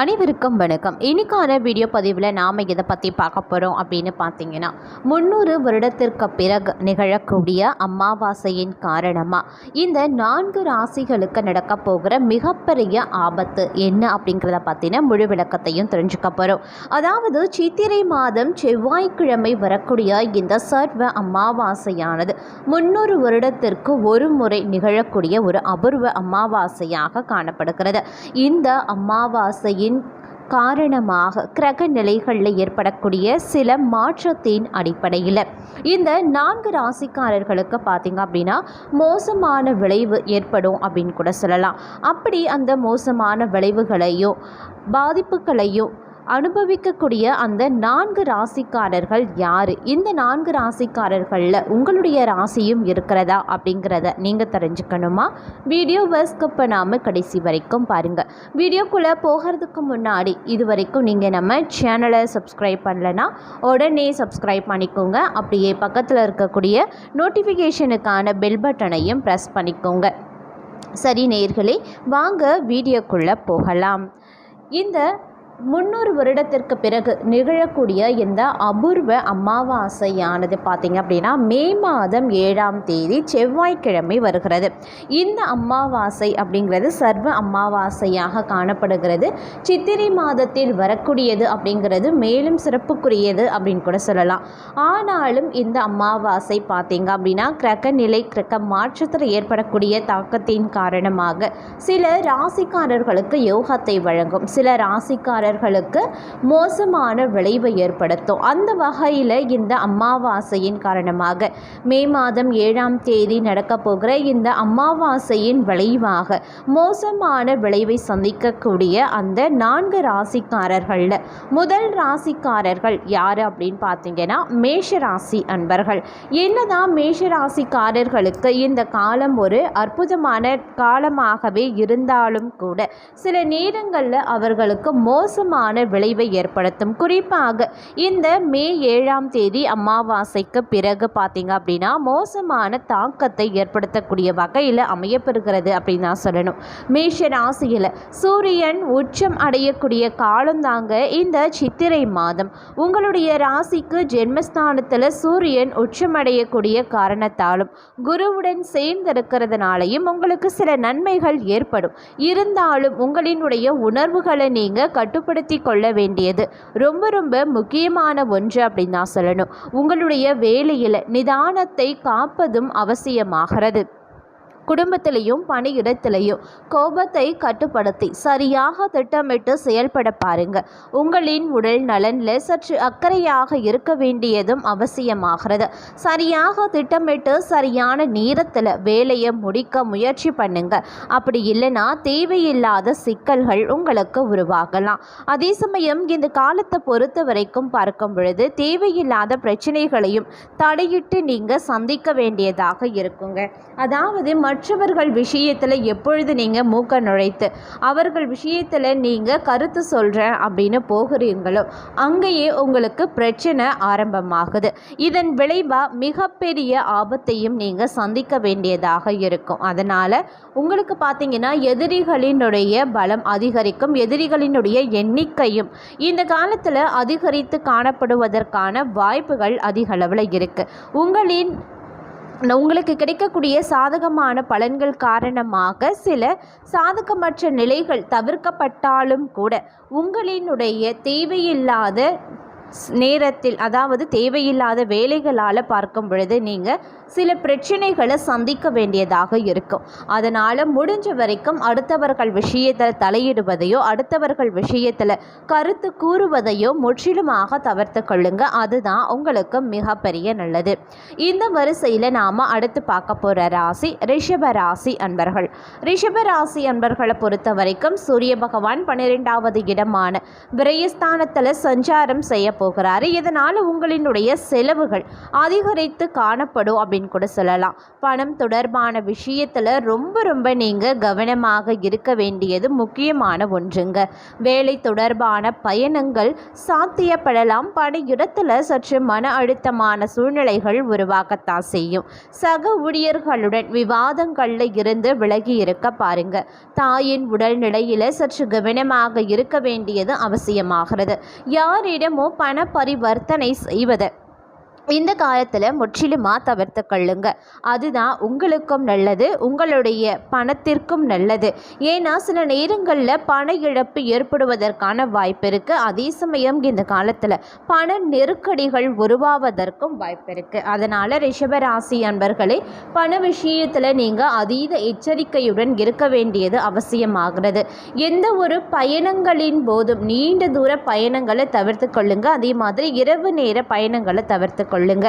அனைவருக்கும் வணக்கம். இன்றைக்கான வீடியோ பதிவில் நாம் இதை பற்றி பார்க்க போகிறோம் அப்படின்னு பார்த்தீங்கன்னா முந்நூறு வருடத்திற்கு பிறகு நிகழக்கூடிய அமாவாசையின் காரணமாக இந்த நான்கு ராசிகளுக்கு நடக்க போகிற மிகப்பெரிய ஆபத்து என்ன அப்படிங்கிறத பற்றின முழு விளக்கத்தையும் தெரிஞ்சுக்க போகிறோம் அதாவது சித்திரை மாதம் செவ்வாய்க்கிழமை வரக்கூடிய இந்த சர்வ அமாவாசையானது முந்நூறு வருடத்திற்கு ஒரு முறை நிகழக்கூடிய ஒரு அபூர்வ அமாவாசையாக காணப்படுகிறது. இந்த அமாவாசையின் காரணமாக கிரக நிலைகளில் ஏற்படக்கூடிய சில மாற்றத்தின் அடிப்படையில். இந்த நான்கு ராசிக்காரர்களுக்கு பார்த்தீங்க அப்படின்னா மோசமான விளைவு ஏற்படும் அப்படின்னு கூட சொல்லலாம். அப்படி அந்த மோசமான விளைவுகளையும் பாதிப்புகளையும் அனுபவிக்கக்கூடிய அந்த நான்கு ராசிக்காரர்கள் யார்? இந்த நான்கு ராசிக்காரர்களில் உங்களுடைய ராசியும் இருக்கிறதா அப்படிங்கிறத நீங்கள் தெரிஞ்சுக்கணுமா? வீடியோ ஸ்கிப் பண்ணாமல் கடைசி வரைக்கும் பாருங்கள் வீடியோக்குள்ளே போகிறதுக்கு முன்னாடி இது வரைக்கும் நீங்கள் நம்ம சேனலை சப்ஸ்கிரைப் பண்ணலனா உடனே சப்ஸ்கிரைப் பண்ணிக்கோங்க. அப்படியே பக்கத்தில் இருக்கக்கூடிய நோட்டிஃபிகேஷனுக்கான பெல் பட்டனையும் ப்ரெஸ் பண்ணிக்கோங்க. சரி நேர்களே வாங்க வீடியோக்குள்ளே போகலாம். இந்த முந்நூறு வருடத்திற்கு பிறகு நிகழக்கூடிய இந்த அபூர்வ அமாவாசையானது பார்த்திங்க அப்படின்னா மே மாதம் ஏழாம் தேதி செவ்வாய்க்கிழமை வருகிறது. இந்த அமாவாசை அப்படிங்கிறது சர்வ அமாவாசையாக காணப்படுகிறது. சித்திரை மாதத்தில் வரக்கூடியது அப்படிங்கிறது மேலும் சிறப்புக்குரியது அப்படின்னு கூட சொல்லலாம். ஆனாலும் இந்த அமாவாசை பார்த்திங்க அப்படின்னா கிரக நிலை கிரக மாற்றத்தில் ஏற்படக்கூடிய தாக்கத்தின் காரணமாக சில ராசிக்காரர்களுக்கு யோகத்தை வழங்கும் சில ராசிக்காரர்களுக்கு மோசமான விளைவை ஏற்படுத்தும். அந்த வகையில் இந்த அமாவாசையின் காரணமாக மே மாதம் ஏழாம் தேதி நடக்கப் போகிற இந்த அமாவாசையின் விளைவாக மோசமான விளைவை சந்திக்கக்கூடிய அந்த நான்கு ராசிக்காரர்களில் முதல் ராசிக்காரர்கள் யார் அப்படின்னு பார்த்தீங்கன்னா மேஷ ராசி அன்பர்கள். என்னதான் மேஷ ராசிக்காரர்களுக்கு இந்த காலம் ஒரு அற்புதமான காலமாகவே இருந்தாலும் கூட சில நேரங்களில் அவர்களுக்கு மோசமான விளைவை ஏற்படுத்தும். குறிப்பாக இந்த மே ஏழாம் தேதி அமாவாசைக்கு பிறகு பார்த்தீங்க அப்படின்னா மோசமான தாக்கத்தை ஏற்படுத்தக்கூடிய வகையில் அமையப்பெறுகிறது அப்படின்னு தான் சொல்லணும். மேஷ ராசியில் சூரியன் உச்சம் அடையக்கூடிய காலம்தாங்க இந்த சித்திரை மாதம். உங்களுடைய ராசிக்கு ஜென்மஸ்தானத்தில் சூரியன் உச்சமடையக்கூடிய காரணத்தாலும் குருவுடன் சேர்ந்திருக்கிறதுனாலையும் உங்களுக்கு சில நன்மைகள் ஏற்படும். இருந்தாலும் உங்களினுடைய உணர்வுகளை நீங்கள் பயன்படுத்தி கொள்ள வேண்டியது. ரொம்ப ரொம்ப முக்கியமான ஒன்று அப்படின்னு தான் சொல்லணும். உங்களுடைய வேலையில் நிதானத்தை காப்பதும் அவசியமாகிறது. குடும்பத்திலையும் பணியிடத்திலையும் கோபத்தை கட்டுப்படுத்தி சரியாக திட்டமிட்டு செயல்பட பாருங்க. உங்களின் உடல் நலனில் சற்று அக்கறையாக இருக்க வேண்டியதும் அவசியமாகிறது. சரியாக திட்டமிட்டு சரியான நேரத்தில் வேலையை முடிக்க முயற்சி பண்ணுங்க. அப்படி இல்லைன்னா தேவையில்லாத சிக்கல்கள் உங்களுக்கு உருவாகலாம். அதே சமயம் இந்த காலத்தை பொறுத்த வரைக்கும் பார்க்கும் பொழுது தேவையில்லாத பிரச்சனைகளையும் தடையிட்டு நீங்கள் சந்திக்க வேண்டியதாக இருக்குங்க. அதாவது மற்றவர்கள் விஷயத்தில் எப்பொழுது நீங்கள் மூக்க நுழைத்து அவர்கள் விஷயத்தில் நீங்கள் கருத்து சொல்கிறேன் அப்படின்னு போகிறீங்களோ அங்கேயே உங்களுக்கு பிரச்சனை ஆரம்பமாகுது. இதன் விளைவாக மிகப்பெரிய ஆபத்தையும் நீங்கள் சந்திக்க வேண்டியதாக இருக்கும். அதனால் உங்களுக்கு பார்த்தீங்கன்னா எதிரிகளினுடைய பலம் அதிகரிக்கும் எதிரிகளினுடைய எண்ணிக்கையும் இந்த காலத்தில் அதிகரித்து காணப்படுவதற்கான வாய்ப்புகள் அதிகளவில் இருக்குது உங்களின் உங்களுக்கு கிடைக்கக்கூடிய சாதகமான பலன்கள் காரணமாக சில சாதகமற்ற நிலைகள் தவிர்க்கப்பட்டாலும் கூட உங்களினுடைய தேவையில்லாத நேரத்தில் அதாவது தேவையில்லாத வேலைகளால் பார்க்கும் பொழுது நீங்கள் சில பிரச்சனைகளை சந்திக்க வேண்டியதாக இருக்கும். அதனால் முடிஞ்ச வரைக்கும் அடுத்தவர்கள் விஷயத்தில் தலையிடுவதையோ அடுத்தவர்கள் விஷயத்தில் கருத்து கூறுவதையோ முற்றிலுமாக தவிர்த்து கொள்ளுங்க. அதுதான் உங்களுக்கு மிகப்பெரிய நல்லது. இந்த வரிசையில் நாம் அடுத்து பார்க்க போகிற ராசி ரிஷப ராசி அன்பர்கள். ரிஷப ராசி அன்பர்களை பொறுத்த வரைக்கும் சூரிய பகவான் பன்னிரெண்டாவது இடமான விரயஸ்தானத்தில் சஞ்சாரம் செய்ய போகிறாரு. இதனால் உங்களினுடைய செலவுகள் அதிகரித்து காணப்படும் அப்படின்னு கூட சொல்லலாம். பணம் தொடர்பான விஷயத்தில் ரொம்ப ரொம்ப நீங்கள் கவனமாக இருக்க வேண்டியது முக்கியமான ஒன்றுங்க. வேலை தொடர்பான பயணங்கள் சாத்தியப்படலாம். பணியிடத்தில் சற்று மன அழுத்தமான சூழ்நிலைகள் உருவாக்கத்தான் செய்யும். சக ஊழியர்களுடன் விவாதங்களில் இருந்து விலகி இருக்க பாருங்க. தாயின் உடல்நிலையில் சற்று கவனமாக இருக்க வேண்டியது அவசியமாகிறது. யாரிடமோ பண பரிவர்த்தனை செய்வது. இந்த காலத்தில் முற்றிலுமாக தவிர்த்து கொள்ளுங்க. அதுதான் உங்களுக்கும் நல்லது உங்களுடைய பணத்திற்கும் நல்லது. ஏன்னா சில நேரங்களில் பண இழப்பு ஏற்படுவதற்கான வாய்ப்பு இருக்குது அதே சமயம் இந்த காலத்தில் பண நெருக்கடிகள் உருவாவதற்கும் வாய்ப்பு இருக்குது அதனால் ரிஷபராசி அன்பர்களே பண விஷயத்தில் நீங்கள் அதீத எச்சரிக்கையுடன் இருக்க வேண்டியது அவசியமாகிறது. எந்த ஒரு பயணங்களின் போதும் நீண்ட தூர பயணங்களை தவிர்த்து கொள்ளுங்கள் அதே மாதிரி இரவு நேர பயணங்களை தவிர்த்து கொள்ளுங்க.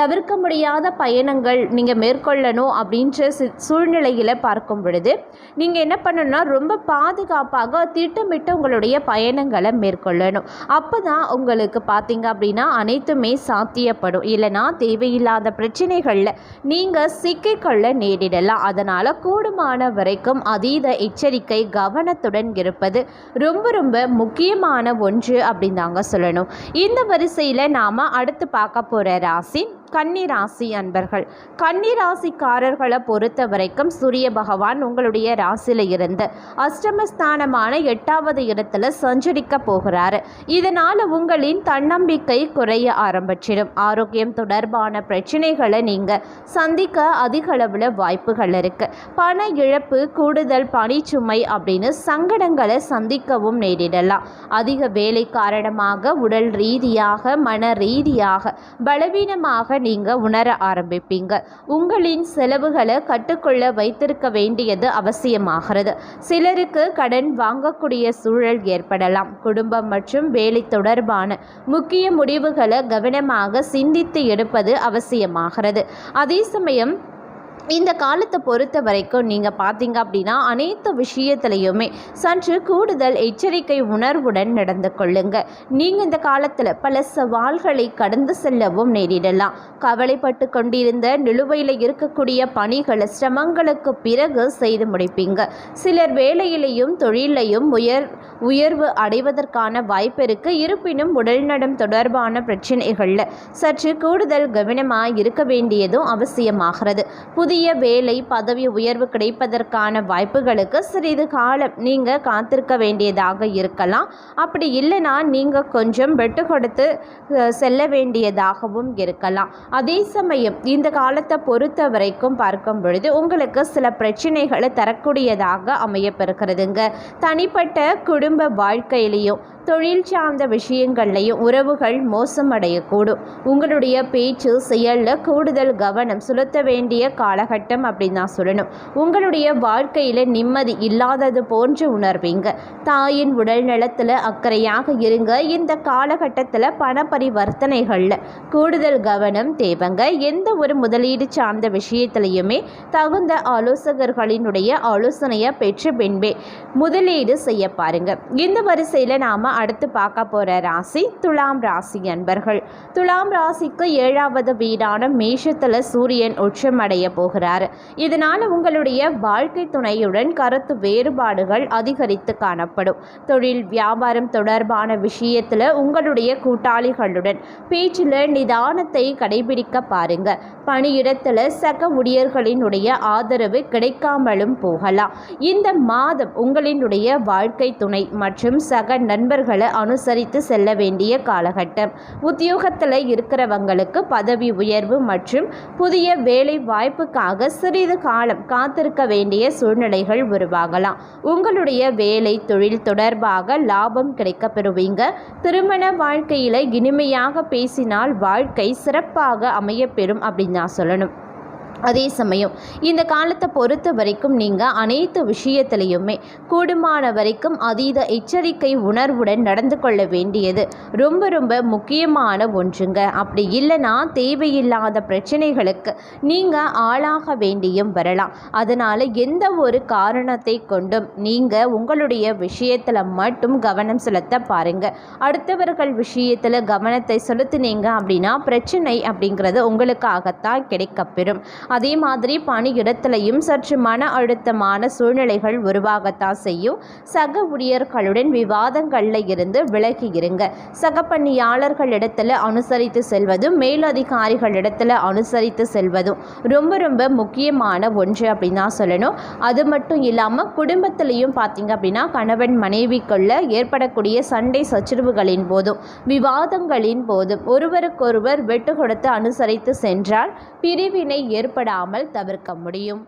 தவிர்க்க முடியாத பயணங்கள் நீங்கள் மேற்கொள்ளணும் அப்படின்ற சூழ்நிலையில் பார்க்கும் பொழுது நீங்கள் என்ன பண்ணணும்னா ரொம்ப பாதுகாப்பாக திட்டமிட்டு உங்களுடைய பயணங்களை மேற்கொள்ளணும். அப்போ தான் உங்களுக்கு பார்த்தீங்க அப்படின்னா அனைத்துமே சாத்தியப்படும். இல்லைனா தேவையில்லாத பிரச்சனைகளில் நீங்கள் சிக்கிக்கொள்ள நேரிடலாம். அதனால் கூடுமான வரைக்கும் அதீத எச்சரிக்கை கவனத்துடன் இருப்பது ரொம்ப ரொம்ப முக்கியமான ஒன்று அப்படின்னு தாங்க சொல்லணும். இந்த வரிசையில் நாம் அடுத்து பார்க்க போகிற ராசி கன்னி ராசி அன்பர்கள். கன்னி ராசிக்காரர்களை பொறுத்த வரைக்கும் சூரிய பகவான் உங்களுடைய ராசியில் இருந்து அஷ்டமஸ்தானமான எட்டாவது இடத்துல சஞ்சரிக்க போகிறாரு. இதனால் உங்களின் தன்னம்பிக்கை குறைய ஆரம்பிச்சிடும். ஆரோக்கியம் தொடர்பான பிரச்சனைகளை நீங்கள் சந்திக்க அதிக அளவில் வாய்ப்புகள் இருக்குது பண இழப்பு கூடுதல் பணிச்சுமை அப்படின்னு சங்கடங்களை சந்திக்கவும் நேரிடலாம். அதிக வேலை காரணமாக உடல் ரீதியாக மன ரீதியாக பலவீனமாக நீங்கள் உணர ஆரம்பிப்பீங்க. உங்களின் செலவுகளை கட்டுக்குள்ள வைத்திருக்க வேண்டியது அவசியமாகிறது. சிலருக்கு கடன் வாங்கக்கூடிய சூழல் ஏற்படலாம். குடும்பம் மற்றும் வேலை தொடர்பான முக்கிய முடிவுகளை கவனமாக சிந்தித்து எடுப்பது அவசியமாகிறது. அதே சமயம் இந்த காலத்தை பொறுத்த வரைக்கும் நீங்கள் பார்த்தீங்க அப்படின்னா அனைத்து விஷயத்துலையுமே சற்று கூடுதல் எச்சரிக்கை உணர்வுடன் நடந்து கொள்ளுங்க. நீங்கள் இந்த காலத்தில் பல சவால்களை கடந்து செல்லவும் நேரிடலாம். கவலைப்பட்டு கொண்டிருந்த நிலுவையில் இருக்கக்கூடிய பணிகளை சிரமங்களுக்கு பிறகு செய்து முடிப்பீங்க. சிலர் வேலையிலையும் தொழிலையும் உயர் உயர்வு அடைவதற்கான வாய்ப்பு இருக்கு. இருப்பினும் உடல்நடம் தொடர்பான பிரச்சனைகளில் சற்று கூடுதல் கவனமாக இருக்க வேண்டியதும் அவசியமாகிறது. புதிய வேலை பதவி உயர்வு கிடைப்பதற்கான வாய்ப்புகளுக்கு சிறிது காலம் நீங்கள் காத்திருக்க வேண்டியதாக இருக்கலாம். அப்படி இல்லைன்னா நீங்கள் கொஞ்சம் வெட்டு கொடுத்து செல்ல வேண்டியதாகவும் இருக்கலாம். அதே சமயம் இந்த காலத்தை பொறுத்த வரைக்கும் பார்க்கும் பொழுது உங்களுக்கு சில பிரச்சனைகளை தரக்கூடியதாக அமையப்பெறுகிறதுங்க. தனிப்பட்ட குடும்ப வாழ்க்கையிலையும் தொழில் சார்ந்த விஷயங்கள்லையும் உறவுகள் மோசமடையக்கூடும். உங்களுடைய பேச்சு செயலில் கூடுதல் கவனம் செலுத்த வேண்டிய கால காலகட்டம் அப்படின்னு தான் சொல்லணும். உங்களுடைய வாழ்க்கையில் நிம்மதி இல்லாதது போன்று உணர்வீங்க. தாயின் உடல் நலத்தில் அக்கறையாக இருங்க. இந்த காலகட்டத்தில் பண பரிவர்த்தனைகளில் கூடுதல் கவனம் தேவைங்க. எந்த ஒரு முதலீடு சார்ந்த விஷயத்திலையுமே தகுந்த ஆலோசகர்களினுடைய ஆலோசனையை பெற்ற பின்பே முதலீடு செய்ய பாருங்க. இந்த வரிசையில் நாம் அடுத்து பார்க்க போகிற ராசி துலாம் ராசி அன்பர்கள். துலாம் ராசிக்கு ஏழாவது வீடான மேஷத்தில் சூரியன் உச்சமடைய போகிறார். இதனால் உங்களுடைய வாழ்க்கை துணையுடன் கருத்து வேறுபாடுகள் அதிகரித்து காணப்படும். தொழில் வியாபாரம் தொடர்பான விஷயத்தில் உங்களுடைய கூட்டாளிகளுடன் பேச்சில் நிதானத்தை கடைபிடிக்க பாருங்க. பணியிடத்தில் சக ஊழியர்களினுடைய ஆதரவு கிடைக்காமலும் போகலாம். இந்த மாதம் உங்களினுடைய வாழ்க்கை துணை மற்றும் சக நண்பர்களை அனுசரித்து செல்ல வேண்டிய காலகட்டம். உத்தியோகத்தில் இருக்கிறவங்களுக்கு பதவி உயர்வு மற்றும் புதிய வேலை அதற்காக சிறிது காலம் காத்திருக்க வேண்டிய சூழ்நிலைகள் உருவாகலாம். உங்களுடைய வேலை தொழில் தொடர்பாக லாபம் கிடைக்கப் பெறுவீங்க திருமண வாழ்க்கையில் இனிமையாக பேசினால் வாழ்க்கை சிறப்பாக அமையப்பெறும் அப்படின்னு நான் சொல்லணும். அதே சமயம் இந்த காலத்தை பொறுத்த வரைக்கும் நீங்கள் அனைத்து விஷயத்திலையுமே கூடுமான வரைக்கும் அதீத எச்சரிக்கை உணர்வுடன் நடந்து கொள்ள வேண்டியது ரொம்ப ரொம்ப முக்கியமான ஒன்றுங்க. அப்படி இல்லைன்னா தேவையில்லாத பிரச்சனைகளுக்கு நீங்கள் ஆளாக வேண்டியும் வரலாம். அதனால் எந்த ஒரு காரணத்தை கொண்டும் நீங்கள் உங்களுடைய விஷயத்தில் மட்டும் கவனம் செலுத்த பாருங்கள் அடுத்தவர்கள் விஷயத்தில் கவனத்தை செலுத்தினீங்க அப்படின்னா பிரச்சனை அப்படிங்கிறது உங்களுக்காகத்தான் கிடைக்கப்பெறும். அதே மாதிரி பணியிடத்திலையும் சற்று மன அழுத்தமான சூழ்நிலைகள் உருவாகத்தான் செய்யும். சக ஊழியர்களுடன் விவாதங்களில் இருந்து விலகி இருங்க. சக பணியாளர்களிடத்தில் அனுசரித்து செல்வதும் மேலதிகாரிகளிடத்தில் அனுசரித்து செல்வதும் ரொம்ப ரொம்ப முக்கியமான ஒன்று அப்படின்னு தான் சொல்லணும். அது மட்டும் இல்லாமல் குடும்பத்திலையும் பார்த்தீங்க அப்படின்னா கணவன் மனைவிக்குள்ள ஏற்படக்கூடிய சண்டை சச்சரவுகளின் போதும் விவாதங்களின் போதும் ஒருவருக்கொருவர் வெட்டு கொடுத்து அனுசரித்து சென்றால் பிரிவினை ஏற்படாமல் தவிர்க்க முடியும்.